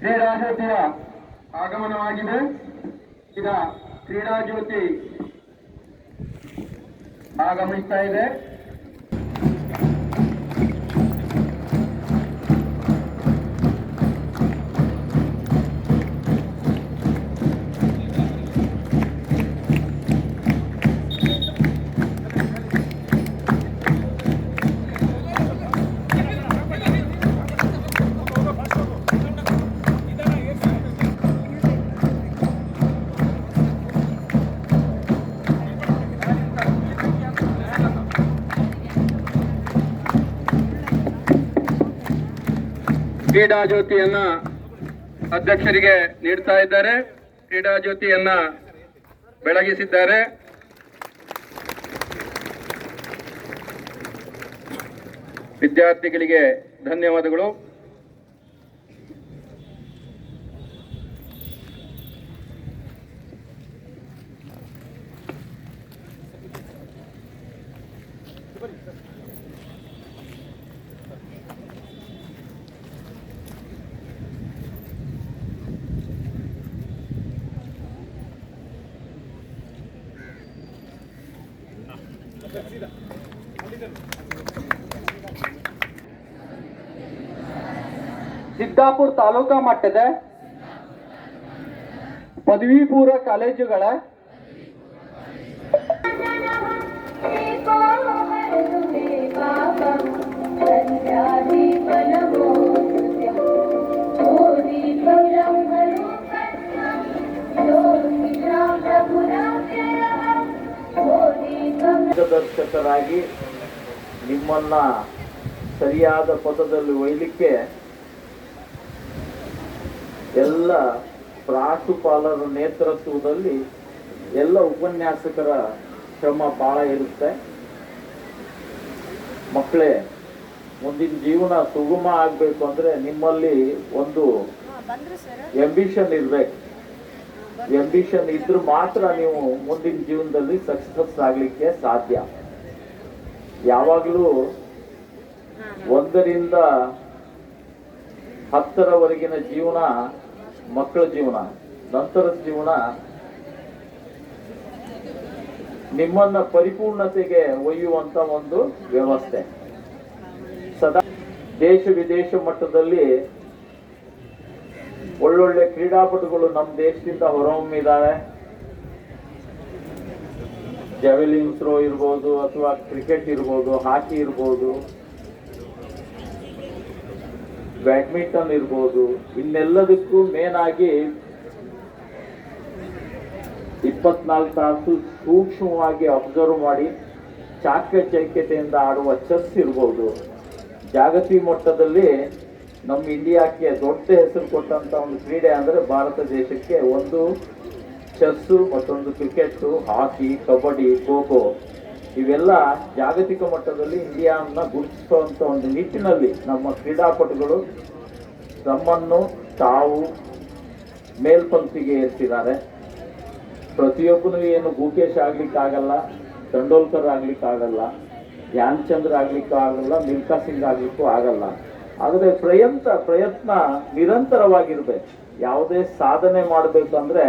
ಕ್ರೀಡಾಜ್ಯೋತಿಯ ಆಗಮನವಾಗಿದೆ. ಈಗ ಕ್ರೀಡಾ ಜ್ಯೋತಿ ಆಗಮಿಸ್ತಾ ಇದೆ. ಕ್ರೀಡಾ ಜ್ಯೋತಿಯನ್ನ ಅಧ್ಯಕ್ಷರಿಗೆ ನೀಡ್ತಾ ಇದ್ದಾರೆ. ಕ್ರೀಡಾ ಜ್ಯೋತಿಯನ್ನ ಬೆಳಗಿಸಿದ್ದಾರೆ. ವಿದ್ಯಾರ್ಥಿಗಳಿಗೆ ಧನ್ಯವಾದಗಳು. ಸಿದ್ದಾಪುರ ತಾಲೂಕಾ ಮಟ್ಟದ ಪದವಿ ಪೂರ್ವ ಕಾಲೇಜುಗಳ ಮಾರ್ಗದರ್ಶಕರಾಗಿ ನಿಮ್ಮನ್ನ ಸರಿಯಾದ ಪಥದಲ್ಲಿ ಒಯ್ಯಲಿಕ್ಕೆ ಎಲ್ಲ ಪ್ರಾಂಶುಪಾಲರ ನೇತೃತ್ವದಲ್ಲಿ ಎಲ್ಲ ಉಪನ್ಯಾಸಕರ ಶ್ರಮ ಬಹಳ ಇರುತ್ತೆ. ಮಕ್ಕಳೇ ಮುಂದಿನ ಜೀವನ ಸುಗಮ ಆಗಬೇಕು ಅಂದ್ರೆ ನಿಮ್ಮಲ್ಲಿ ಒಂದು ಎಂಬಿಷನ್ ಇರ್ಬೇಕು. ಎಂಬಿಷನ್ ಇದ್ರೂ ಮಾತ್ರ ನೀವು ಮುಂದಿನ ಜೀವನದಲ್ಲಿ ಸಕ್ಸಸ್ ಆಗ್ಲಿಕ್ಕೆ ಸಾಧ್ಯ. ಯಾವಾಗಲೂ ಒಂದರಿಂದ ಹತ್ತರವರೆಗಿನ ಜೀವನ ಮಕ್ಕಳ ಜೀವನ, ನಂತರದ ಜೀವನ ನಿಮ್ಮನ್ನ ಪರಿಪೂರ್ಣತೆಗೆ ಒಯ್ಯುವಂತ ಒಂದು ವ್ಯವಸ್ಥೆ. ಸದಾ ದೇಶ ವಿದೇಶ ಮಟ್ಟದಲ್ಲಿ ಒಳ್ಳೊಳ್ಳೆ ಕ್ರೀಡಾಪಟುಗಳು ನಮ್ಮ ದೇಶದಿಂದ ಹೊರಹೊಮ್ಮಿದ್ದಾರೆ. ಜಾವೆಲಿನ್ ಥ್ರೋ ಇರ್ಬೋದು ಅಥವಾ ಕ್ರಿಕೆಟ್ ಇರ್ಬೋದು ಹಾಕಿ ಇರ್ಬೋದು ಬ್ಯಾಡ್ಮಿಂಟನ್ ಇರ್ಬೋದು, ಇನ್ನೆಲ್ಲದಕ್ಕೂ ಮೇನ್ ಆಗಿ ಇಪ್ಪತ್ನಾಲ್ಕು ತಾಸು ಸೂಕ್ಷ್ಮವಾಗಿ ಅಬ್ಸರ್ವ್ ಮಾಡಿ ಚಾಕಚಕ್ಯತೆಯಿಂದ ಆಡುವ ಚೆಸ್ ಇರ್ಬೋದು. ಜಾಗತಿಕ ಮಟ್ಟದಲ್ಲಿ ನಮ್ಮ ಇಂಡಿಯಾಕ್ಕೆ ದೊಡ್ಡ ಹೆಸರು ಕೊಟ್ಟಂತ ಒಂದು ಕ್ರೀಡೆ ಅಂದ್ರೆ ಭಾರತ ದೇಶಕ್ಕೆ ಒಂದು ಚೆಸ್ಸು ಮತ್ತೊಂದು ಕ್ರಿಕೆಟ್ ಹಾಕಿ, ಕಬಡ್ಡಿ ಖೋ ಖೋ ಇವೆಲ್ಲ ಜಾಗತಿಕ ಮಟ್ಟದಲ್ಲಿ ಇಂಡಿಯಾನ ಗುರುತಿಸುವಂತ ಒಂದು ನಿಟ್ಟಿನಲ್ಲಿ ನಮ್ಮ ಕ್ರೀಡಾಪಟುಗಳು ತಮ್ಮನ್ನು ತಾವು ಮೇಲ್ಪಂಕ್ತಿಗೆ ಏರ್ತಿದ್ದಾರೆ ಪ್ರತಿಯೊಬ್ಬನು ಏನು ಗುಕೇಶ್ ಆಗ್ಲಿಕ್ಕಾಗಲ್ಲ, ತಂಡೋಲ್ಕರ್ ಆಗ್ಲಿಕ್ಕಾಗಲ್ಲ ಧ್ಯಾನ್ ಚಂದ್ರ ಆಗ್ಲಿಕ್ಕೂ ಆಗಲ್ಲ ಮಿಲ್ಕಾ ಸಿಂಗ್ ಆಗ್ಲಿಕ್ಕೂ ಆಗಲ್ಲ. ಆದರೆ ಪ್ರಯಂತ, ಪ್ರಯತ್ನ ನಿರಂತರವಾಗಿರ್ಬೇಕು. ಯಾವುದೇ ಸಾಧನೆ ಮಾಡಬೇಕು ಅಂದ್ರೆ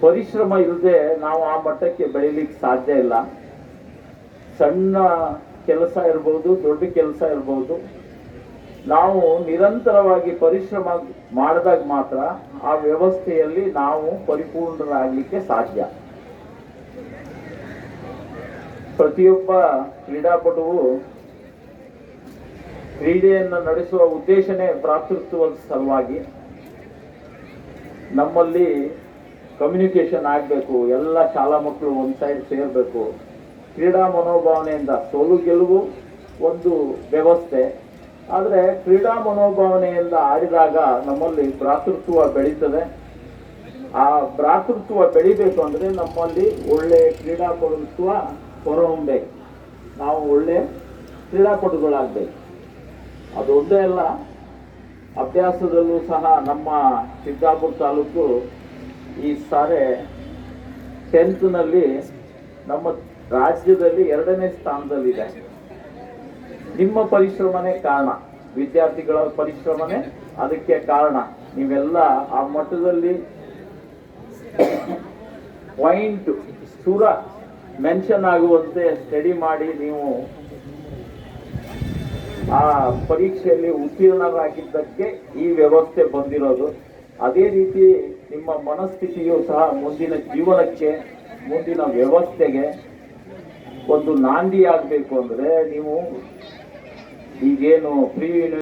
ಪರಿಶ್ರಮ ಇಲ್ಲದೆ ನಾವು ಆ ಮಟ್ಟಕ್ಕೆ ಬೆಳಿಲಿಕ್ಕೆ ಸಾಧ್ಯ ಇಲ್ಲ. ಸಣ್ಣ ಕೆಲಸ ಇರ್ಬೋದು, ದೊಡ್ಡ ಕೆಲಸ ಇರ್ಬೋದು. ನಾವು ನಿರಂತರವಾಗಿ ಪರಿಶ್ರಮ ಮಾಡಿದಾಗ ಮಾತ್ರ ಆ ವ್ಯವಸ್ಥೆಯಲ್ಲಿ ನಾವು ಪರಿಪೂರ್ಣರಾಗಲಿಕ್ಕೆ ಸಾಧ್ಯ. ಪ್ರತಿಯೊಬ್ಬ ಕ್ರೀಡಾಪಟುವು ಕ್ರೀಡೆಯನ್ನು ನಡೆಸುವ ಉದ್ದೇಶನೇ ಭ್ರಾತೃತ್ವದ ಸಲುವಾಗಿ ನಮ್ಮಲ್ಲಿ ಕಮ್ಯುನಿಕೇಷನ್ ಆಗಬೇಕು, ಎಲ್ಲ ಶಾಲಾ ಮಕ್ಕಳು ಒಂದು ಸೈಡ್ ಸೇರಬೇಕು. ಕ್ರೀಡಾ ಮನೋಭಾವನೆಯಿಂದ ಸೋಲು ಗೆಲುವು ಒಂದು ವ್ಯವಸ್ಥೆ. ಆದರೆ ಕ್ರೀಡಾ ಮನೋಭಾವನೆಯಿಂದ ಆಡಿದಾಗ ನಮ್ಮಲ್ಲಿ ಭ್ರಾತೃತ್ವ ಬೆಳೀತದೆ. ಆ ಭ್ರಾತೃತ್ವ ಬೆಳಿಬೇಕು ಅಂದ್ರೆ ನಮ್ಮಲ್ಲಿ ಒಳ್ಳೆ ಕ್ರೀಡಾಪಟುತ್ವ ಹೊರಹೊಮ್ಮಬೇಕು ನಾವು ಒಳ್ಳೆ ಕ್ರೀಡಾಪಟುಗಳಾಗಬೇಕು. ಅದೊಂದೇ ಅಲ್ಲ, ಅಭ್ಯಾಸದಲ್ಲೂ ಸಹ ನಮ್ಮ ಸಿದ್ದಾಪುರ ತಾಲೂಕು ಈ ಸಾರೆ ಟೆಂತ್ನಲ್ಲಿ ನಮ್ಮ ರಾಜ್ಯದಲ್ಲಿ ಎರಡನೇ ಸ್ಥಾನದಲ್ಲಿದೆ. ನಿಮ್ಮ ಪರಿಶ್ರಮನೇ ಕಾರಣ, ವಿದ್ಯಾರ್ಥಿಗಳ ಪರಿಶ್ರಮನೇ ಅದಕ್ಕೆ ಕಾರಣ. ನೀವೆಲ್ಲ ಆ ಮಟ್ಟದಲ್ಲಿ ಪಾಯಿಂಟ್ ಸುರ ಮೆನ್ಷನ್ ಆಗುವಂತೆ ಸ್ಟಡಿ ಮಾಡಿ ನೀವು ಆ ಪರೀಕ್ಷೆಯಲ್ಲಿ ಉತ್ತೀರ್ಣರಾಗಿದ್ದಕ್ಕೆ ಈ ವ್ಯವಸ್ಥೆ ಬಂದಿರೋದು. ಅದೇ ರೀತಿ ನಿಮ್ಮ ಮನಸ್ಥಿತಿಯು ಸಹ ಮುಂದಿನ ಜೀವನಕ್ಕೆ, ಮುಂದಿನ ವ್ಯವಸ್ಥೆಗೆ ಒಂದು ನಾಂದಿ ಆಗಬೇಕು ಅಂದ್ರೆ ನೀವು ಈಗೇನು ಪ್ರೀ